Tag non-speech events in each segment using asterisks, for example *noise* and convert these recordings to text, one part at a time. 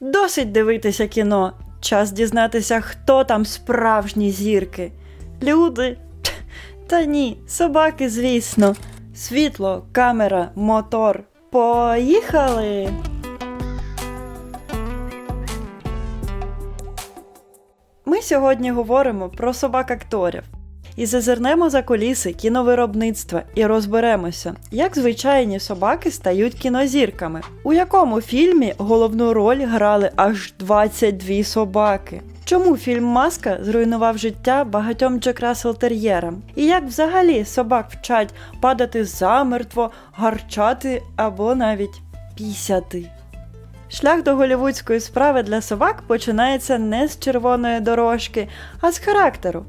Досить дивитися кіно. Час дізнатися, хто там справжні зірки. Люди. *laughs* Та ні, собаки, звісно. Світло, камера, мотор. Поїхали! Ми сьогодні говоримо про собак-акторів. І зазирнемо за коліси кіновиробництва і розберемося, як звичайні собаки стають кінозірками, у якому фільмі головну роль грали аж 22 собаки. Чому фільм Маска зруйнував життя багатьом Джек Рассел тер'єрам? І як взагалі собак вчать падати замертво, гарчати або навіть пісяти? Шлях до голівудської справи для собак починається не з червоної дорожки, а з характеру.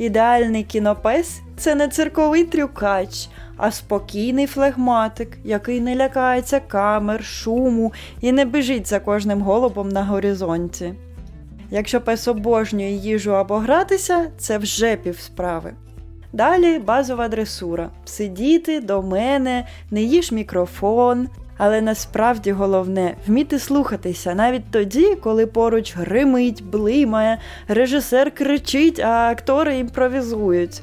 Ідеальний кінопес це не цирковий трюкач, а спокійний флегматик, який не лякається камер, шуму і не біжить за кожним голубом на горизонті. Якщо пес обожнює їжу або гратися, це вже півсправи. Далі базова дресура. Сидіти до мене, не їж мікрофон. Але насправді головне вміти слухатися навіть тоді, коли поруч гримить, блимає, режисер кричить, а актори імпровізують.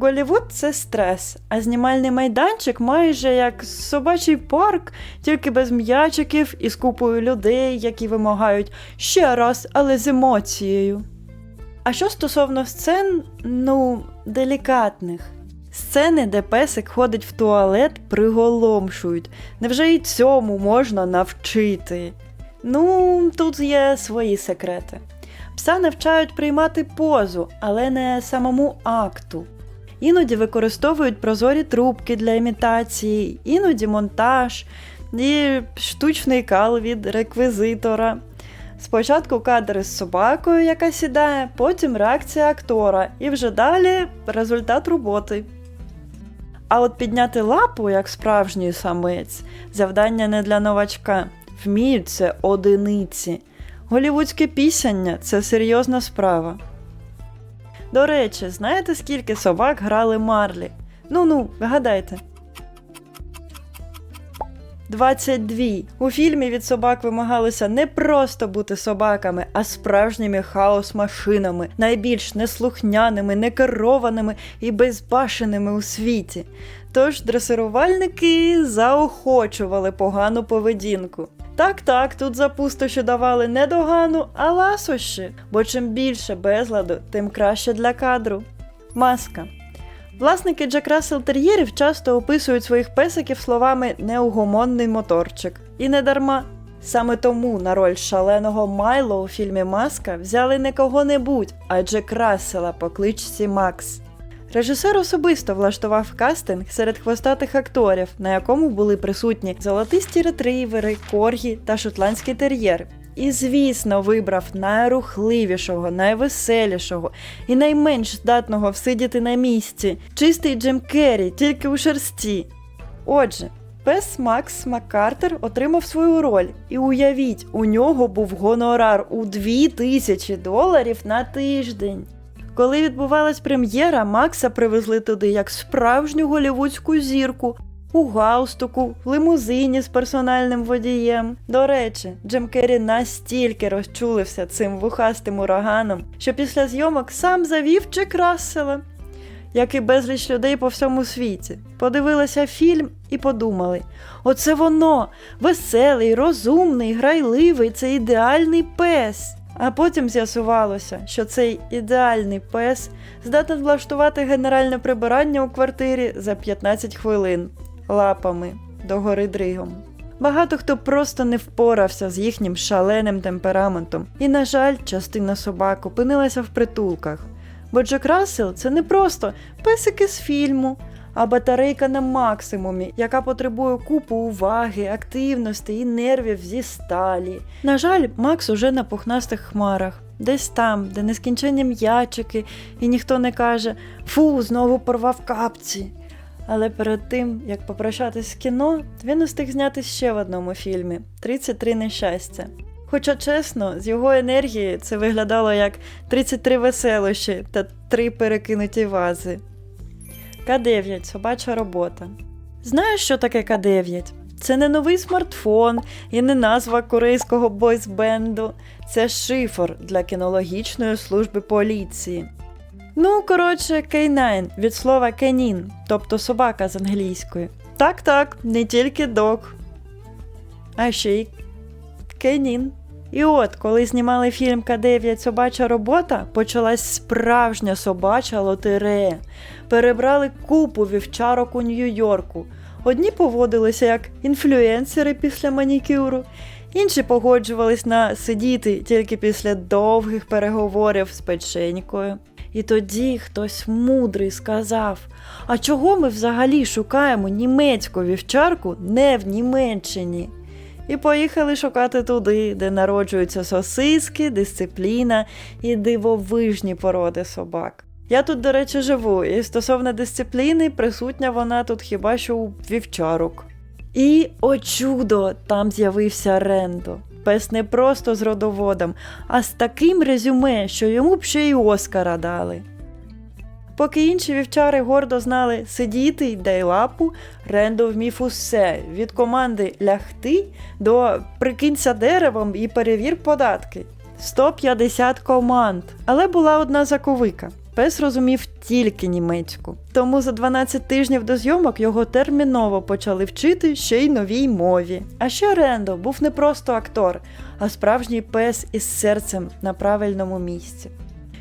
Голівуд це стрес, а знімальний майданчик майже як собачий парк, тільки без м'ячиків і з купою людей, які вимагають ще раз, але з емоцією. А що стосовно сцен, ну, делікатних. Сцени, де песик ходить в туалет, приголомшують. Невже і цьому можна навчити? Ну, тут є свої секрети. Пса навчають приймати позу, але не самому акту. Іноді використовують прозорі трубки для імітації, іноді монтаж і штучний кал від реквізитора. Спочатку кадр з собакою, яка сідає, потім реакція актора, і вже далі результат роботи. А от підняти лапу, як справжній самець, завдання не для новачка. Вміють це одиниці. Голівудське пісяння це серйозна справа. До речі, знаєте, скільки собак грали Марлі? Ну ну, гадайте. 22. У фільмі від собак вимагалося не просто бути собаками, а справжніми хаос-машинами, найбільш неслухняними, некерованими і безбашеними у світі. Тож дресирувальники заохочували погану поведінку. Так, так, тут за пустощі давали не догану, а ласощі, бо чим більше безладу, тим краще для кадру. Маска. Власники Джек Рассел тер'єрів часто описують своїх песиків словами неугомонний моторчик. І не дарма. Саме тому на роль шаленого Майло у фільмі Маска взяли не кого-небудь, а Джек Рассела по кличці Макс. Режисер особисто влаштував кастинг серед хвостатих акторів, на якому були присутні золотисті ретривери, коргі та шотландський тер'єр. І, звісно, вибрав найрухливішого, найвеселішого і найменш здатного всидіти на місці чистий Джим Керрі, тільки у шерсті. Отже, пес Макс Маккартер отримав свою роль, і уявіть, у нього був гонорар у 2000 доларів на тиждень. Коли відбувалась прем'єра, Макса привезли туди як справжню голівудську зірку. У галстуку, в лимузині з персональним водієм. До речі, Джим Керрі настільки розчулився цим вухастим ураганом, що після зйомок сам завів Джек Рассела, як і безліч людей по всьому світі. Подивилися фільм і подумали: оце воно веселий, розумний, грайливий, це ідеальний пес. А потім з'ясувалося, що цей ідеальний пес здатен влаштувати генеральне прибирання у квартирі за 15 хвилин лапами догори дригом. Багато хто просто не впорався з їхнім шаленим темпераментом, і, на жаль, частина собак опинилася в притулках. Бо Джек Рассел це не просто песики з фільму, а батарейка на максимумі, яка потребує купу уваги, активності і нервів зі сталі. На жаль, Макс уже на пухнастих хмарах, десь там, де нескінченні м'ячики, і ніхто не каже Фу, знову порвав капці. Але перед тим, як попрощатись з кіно, він устиг зняти ще в одному фільмі 33 нещастя. Хоча чесно, з його енергії це виглядало як 33 веселощі та 3 перекинуті вази. К9 собача робота. Знаєш, що таке К9? Це не новий смартфон і не назва корейського бойсбенду. Це шифр для кінологічної служби поліції. Ну, коротше, K9 від слова кенін, тобто собака з англійської. Так, так, не тільки дог. А ще й кенін. І от, коли знімали фільм К9 Собача робота, почалась справжня собача лотерея. Перебрали купу вівчарок у Нью-Йорку. Одні поводилися як інфлюенсери після манікюру, інші погоджувались на сидіти тільки після довгих переговорів з печенькою. І тоді хтось мудрий сказав: А чого ми взагалі шукаємо німецьку вівчарку не в Німеччині? І поїхали шукати туди, де народжуються сосиски, дисципліна і дивовижні породи собак. Я тут, до речі, живу, і стосовно дисципліни, присутня вона тут хіба що у вівчарок. І, о чудо, там з'явився Рендо. Пес не просто з родоводом, а з таким резюме, що йому б ще й Оскара дали. Поки інші вівчари гордо знали сидіти й дай лапу, Рендо вмів усе від команди лягти до прикинься деревом і перевір податки. 150 команд. Але була одна заковика. Пес розумів тільки німецьку. Тому за 12 тижнів до зйомок його терміново почали вчити ще й новій мові. А ще Рендо був не просто актор, а справжній пес із серцем на правильному місці.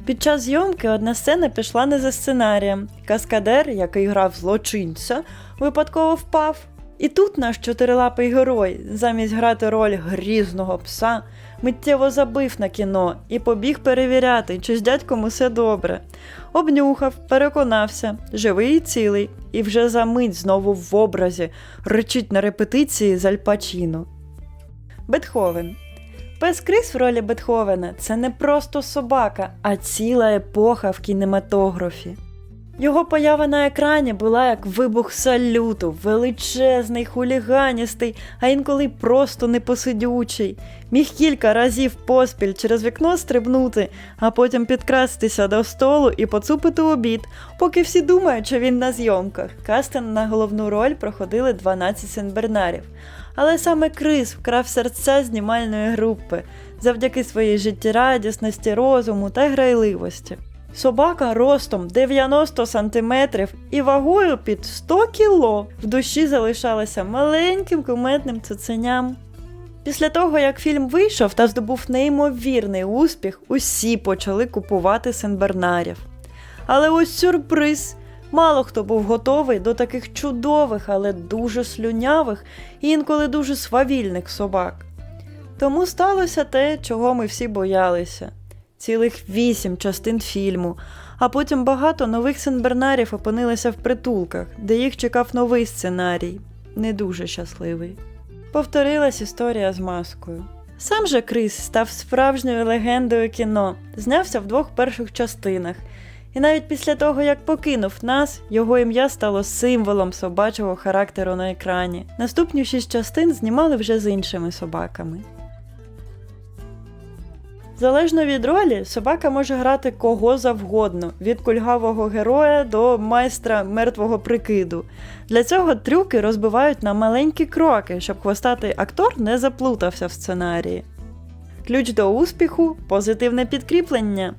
Під час зйомки одна сцена пішла не за сценарієм. Каскадер, який грав злочинця, випадково впав. І тут наш чотирилапий герой, замість грати роль грізного пса, миттєво забив на кіно і побіг перевіряти, чи з дядьком усе добре. Обнюхав, переконався, живий і цілий, і вже за мить знову в образі речить на репетиції з Альпачіно. Бетховен. Пес Крис в ролі Бетховена це не просто собака, а ціла епоха в кінематографі. Його поява на екрані була як вибух салюту, величезний, хуліганістий, а інколи просто непосидючий. Міг кілька разів поспіль через вікно стрибнути, а потім підкрастися до столу і поцупити обід, поки всі думають, що він на зйомках. Кастинг на головну роль проходили 12 сенбернарів. Але саме Крис вкрав серця знімальної групи завдяки своїй життєрадісності, розуму та грайливості. Собака ростом 90 сантиметрів і вагою під 100 кіло в душі залишалася маленьким куметним цуценям. Після того, як фільм вийшов та здобув неймовірний успіх, усі почали купувати сенбернарів. Але ось сюрприз! Мало хто був готовий до таких чудових, але дуже слюнявих і інколи дуже свавільних собак. Тому сталося те, чого ми всі боялися цілих вісім частин фільму, а потім багато нових сенбернарів опинилися в притулках, де їх чекав новий сценарій, не дуже щасливий. Повторилась історія з маскою. Сам же Крис став справжньою легендою кіно, знявся в двох перших частинах. І навіть після того, як покинув нас, його ім'я стало символом собачого характеру на екрані. Наступні шість частин знімали вже з іншими собаками. Залежно від ролі, собака може грати кого завгодно, від кульгавого героя до майстра мертвого прикиду. Для цього трюки розбивають на маленькі кроки, щоб хвостатий актор не заплутався в сценарії. Ключ до успіху позитивне підкріплення.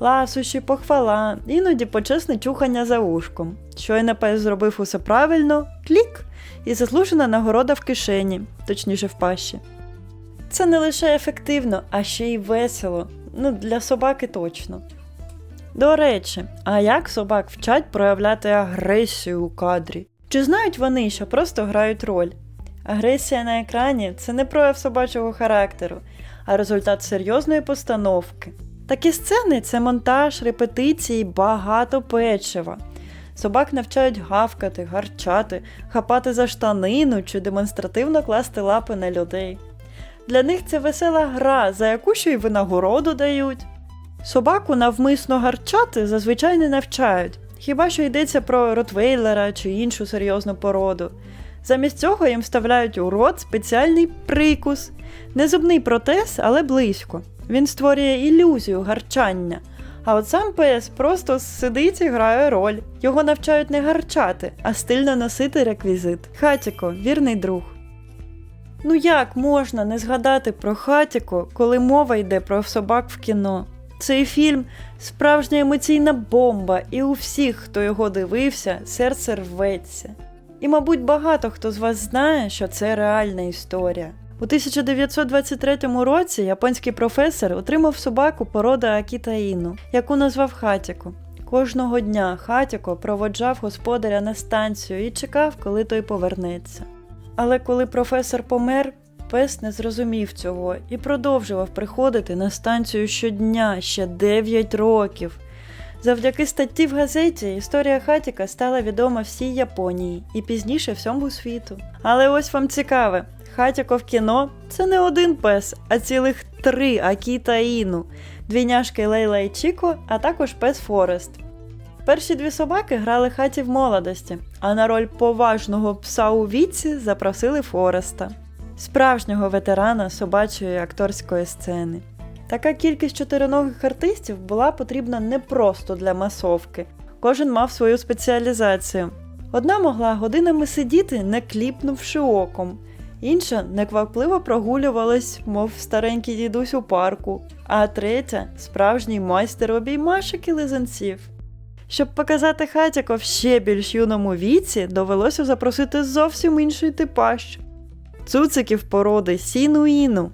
Ласощі, похвала, іноді почесне чухання за ушком. Щойно пес зробив усе правильно, клік, і заслужена нагорода в кишені, точніше в пащі. Це не лише ефективно, а ще й весело. Ну, для собаки точно. До речі, а як собак вчать проявляти агресію у кадрі? Чи знають вони, що просто грають роль? Агресія на екрані це не прояв собачого характеру, а результат серйозної постановки. Такі сцени це монтаж, репетиції, багато печива. Собак навчають гавкати, гарчати, хапати за штанину чи демонстративно класти лапи на людей. Для них це весела гра, за яку ще й винагороду дають. Собаку навмисно гарчати зазвичай не навчають, хіба що йдеться про ротвейлера чи іншу серйозну породу. Замість цього їм вставляють у рот спеціальний прикус, не зубний протез, але близько. Він створює ілюзію гарчання. А от сам пес просто сидить і грає роль. Його навчають не гарчати, а стильно носити реквізит. Хатіко, вірний друг. Ну як можна не згадати про хатіку, коли мова йде про собак в кіно? Цей фільм справжня емоційна бомба, і у всіх, хто його дивився, серце рветься. І, мабуть, багато хто з вас знає, що це реальна історія. У 1923 році японський професор отримав собаку породи Акіта Іну, яку назвав Хатіко. Кожного дня Хатіко проводжав господаря на станцію і чекав, коли той повернеться. Але коли професор помер, пес не зрозумів цього і продовжував приходити на станцію щодня ще 9 років. Завдяки статті в газеті історія Хатіка стала відома всій Японії і пізніше всьому світу. Але ось вам цікаве: Хатіко в кіно це не один пес, а цілих три Акі та Іну, двійняшки Лейла і Чіко, а також пес Форест. Перші дві собаки грали хаті в молодості, а на роль поважного пса у віці запросили Фореста, справжнього ветерана собачої акторської сцени. Така кількість чотириногих артистів була потрібна не просто для масовки. Кожен мав свою спеціалізацію. Одна могла годинами сидіти, не кліпнувши оком, інша неквапливо прогулювалась, мов старенький дідусь у парку, а третя справжній майстер обіймашок і лизанців. Щоб показати хатяко в ще більш юному віці, довелося запросити зовсім інший типаж цуциків породи сіну-іну.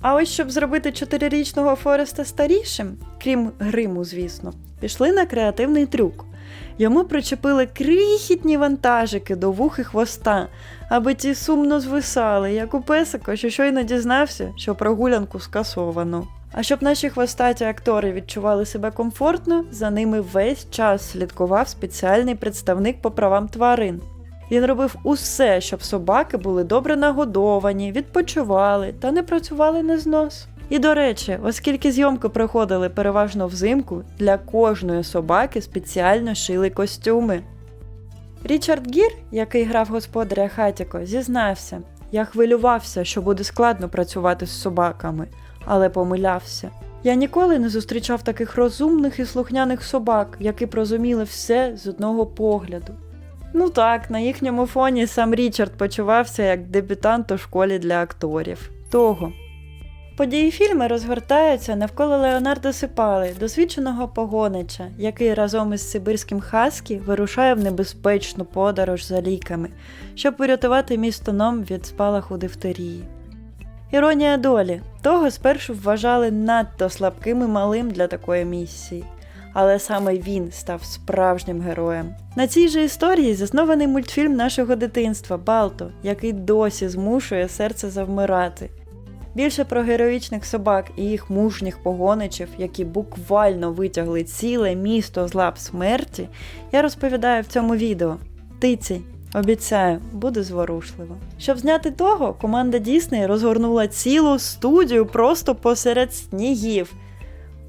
А ось щоб зробити чотирирічного Фореста старішим, крім гриму, звісно, пішли на креативний трюк. Йому причепили крихітні вантажики до вух і хвоста, аби ті сумно звисали, як у песика, що щойно дізнався, що прогулянку скасовано. А щоб наші хвостаті актори відчували себе комфортно, за ними весь час слідкував спеціальний представник по правам тварин. Він робив усе, щоб собаки були добре нагодовані, відпочивали та не працювали на знос. І до речі, оскільки зйомки проходили переважно взимку, для кожної собаки спеціально шили костюми. Річард Гір, який грав господаря Хатіко, зізнався: я хвилювався, що буде складно працювати з собаками, але помилявся. Я ніколи не зустрічав таких розумних і слухняних собак, які б розуміли все з одного погляду. Ну так, на їхньому фоні сам Річард почувався як дебютант у школі для акторів. Того. Події фільму розгортаються навколо Леонардо Сипали, досвідченого погонича, який разом із Сибирським Хаскі вирушає в небезпечну подорож за ліками, щоб врятувати місто Ном від спалаху дифтерії. Іронія долі того спершу вважали надто слабким і малим для такої місії але саме він став справжнім героєм. На цій же історії заснований мультфільм нашого дитинства Балто, який досі змушує серце завмирати. Більше про героїчних собак і їх мужніх погоничів, які буквально витягли ціле місто з лап смерті, я розповідаю в цьому відео. Тиці, обіцяю, буде зворушливо. Щоб зняти того, команда Дісней розгорнула цілу студію просто посеред снігів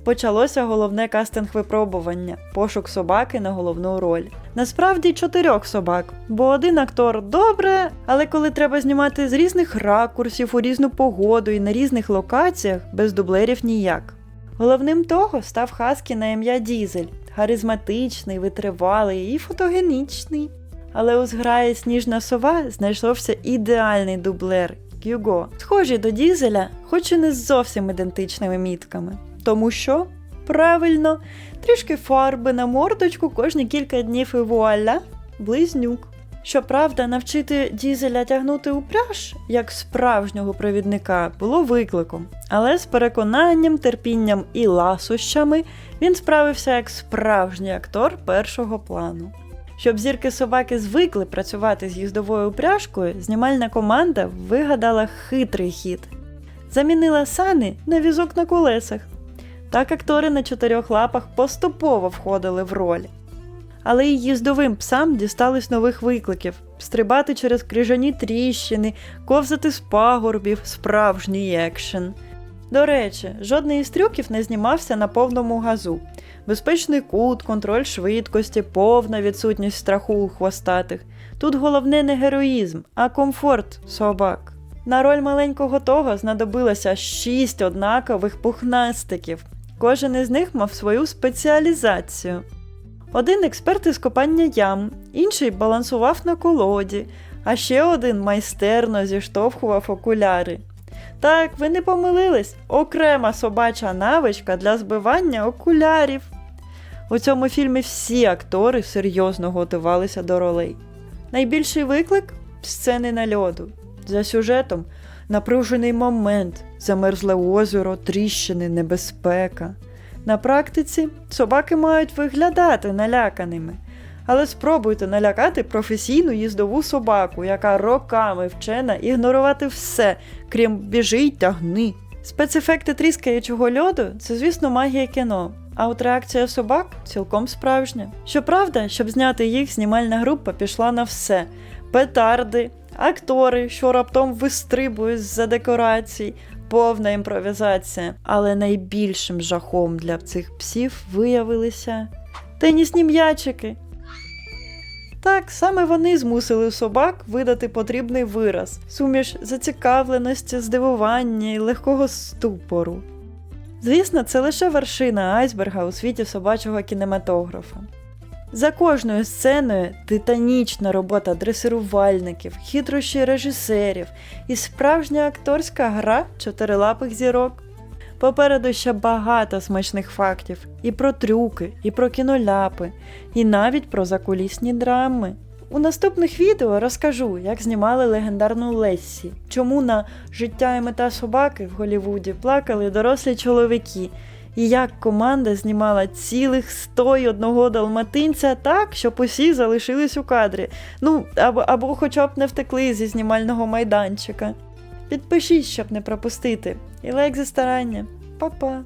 почалося головне кастинг-випробування пошук собаки на головну роль. Насправді чотирьох собак, бо один актор добре, але коли треба знімати з різних ракурсів у різну погоду і на різних локаціях, без дублерів ніяк. Головним того став Хаскі на ім'я Дізель, харизматичний, витривалий і фотогенічний. Але у зграї сніжна сова знайшовся ідеальний дублер Кюго, схожий до Дізеля, хоч і не з зовсім ідентичними мітками. Тому що, правильно, трішки фарби на мордочку кожні кілька днів і вуаля, близнюк. Щоправда, навчити дізеля тягнути упряж, як справжнього провідника, було викликом, але з переконанням, терпінням і ласощами він справився як справжній актор першого плану. Щоб зірки собаки звикли працювати з їздовою упряжкою, знімальна команда вигадала хитрий хід. Замінила сани на візок на колесах. Так актори на чотирьох лапах поступово входили в роль. Але й їздовим псам дістались нових викликів стрибати через крижані тріщини, ковзати з пагорбів, справжній екшен. До речі, жодний із трюків не знімався на повному газу. Безпечний кут, контроль швидкості, повна відсутність страху у хвостатих. Тут головне не героїзм, а комфорт собак. На роль маленького того знадобилося шість однакових пухнастиків. Кожен із них мав свою спеціалізацію. Один експерт із копання ям, інший балансував на колоді, а ще один майстерно зіштовхував окуляри. Так, ви не помилились, окрема собача навичка для збивання окулярів. У цьому фільмі всі актори серйозно готувалися до ролей. Найбільший виклик сцени на льоду. За сюжетом напружений момент, замерзле озеро, тріщини, небезпека. На практиці собаки мають виглядати наляканими. Але спробуйте налякати професійну їздову собаку, яка роками вчена ігнорувати все, крім біжи й тягни. Спецефекти тріскаючого льоду це, звісно, магія кіно. А от реакція собак цілком справжня. Щоправда, щоб зняти їх, знімальна група пішла на все: петарди, актори, що раптом вистрибують з-за декорацій, повна імпровізація. Але найбільшим жахом для цих псів виявилися тенісні м'ячики. Так, саме вони змусили собак видати потрібний вираз, суміш зацікавленості, здивування і легкого ступору. Звісно, це лише вершина айсберга у світі собачого кінематографа. За кожною сценою титанічна робота дресирувальників, хитрощі режисерів і справжня акторська гра чотирилапих зірок. Попереду ще багато смачних фактів і про трюки, і про кіноляпи, і навіть про закулісні драми. У наступних відео розкажу, як знімали легендарну Лессі, чому на життя і мета собаки в Голлівуді плакали дорослі чоловіки, і як команда знімала цілих 101 далматинця так, щоб усі залишились у кадрі. Ну, або, або хоча б не втекли зі знімального майданчика. Підпишіть, щоб не пропустити. І лайк за старання. Па-па!